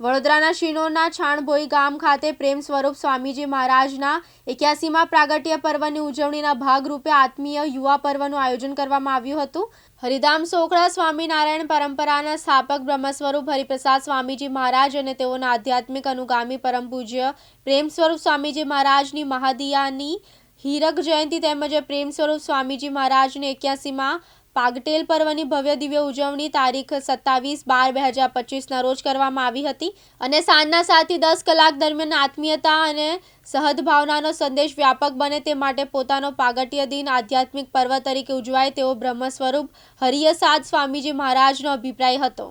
વડોદરાના શિનોરના છાણભોઈ ગામ ખાતે પ્રેમ સ્વરૂપ સ્વામીજી મહારાજના એક્યાસીમાં પ્રાગટ્ય પર્વની ઉજવણીના ભાગરૂપે આત્મીય યુવા પર્વનું આયોજન કરવામાં આવ્યું હતું. હરિધામ સોખડા સ્વામિનારાયણ પરંપરાના સ્થાપક બ્રહ્મ સ્વરૂપ હરિપ્રસાદ સ્વામીજી મહારાજ અને તેઓના આધ્યાત્મિક અનુગામી પરમ પૂજ્ય પ્રેમ સ્વરૂપ સ્વામીજી મહારાજની મહાદિયાની હીરક જયંતિ તેમજ પ્રેમ સ્વરૂપ સ્વામીજી મહારાજને એક્યાસીમાં પાગટેલ પર્વની ભવ્ય દિવ્ય ઉજવણી તારીખ સત્તાવીસ બાર બે હજાર પચીસના રોજ કરવામાં આવી હતી અને સાંજના સાતથી દસ કલાક દરમિયાન આત્મીયતા અને સહદભાવનાનો સંદેશ વ્યાપક બને તે માટે પોતાનો પાગટ્ય દિન આધ્યાત્મિક પર્વ તરીકે ઉજવાય તેવો બ્રહ્મ સ્વરૂપ હરિયસાદ સ્વામીજી મહારાજનો અભિપ્રાય હતો.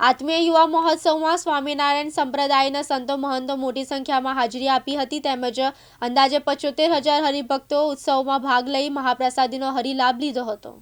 આત્મીય યુવા મહોત્સવમાં સ્વામિનારાયણ સંપ્રદાયના સંતો મહંતો મોટી સંખ્યામાં હાજરી આપી હતી તેમજ અંદાજે પચોતેર હજાર હરિભક્તો ઉત્સવમાં ભાગ લઈ મહાપ્રસાદીનો હરિલાભ લીધો હતો.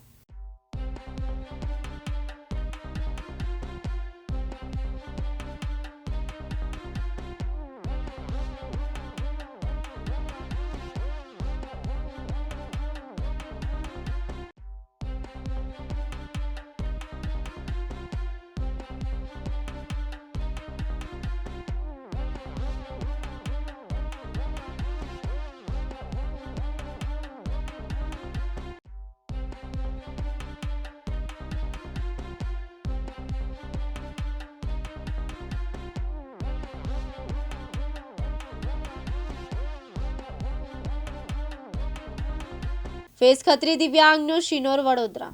ફેસ ખત્રી દિવ્યાંગ ન્યૂઝ શિનોર વડોદરા.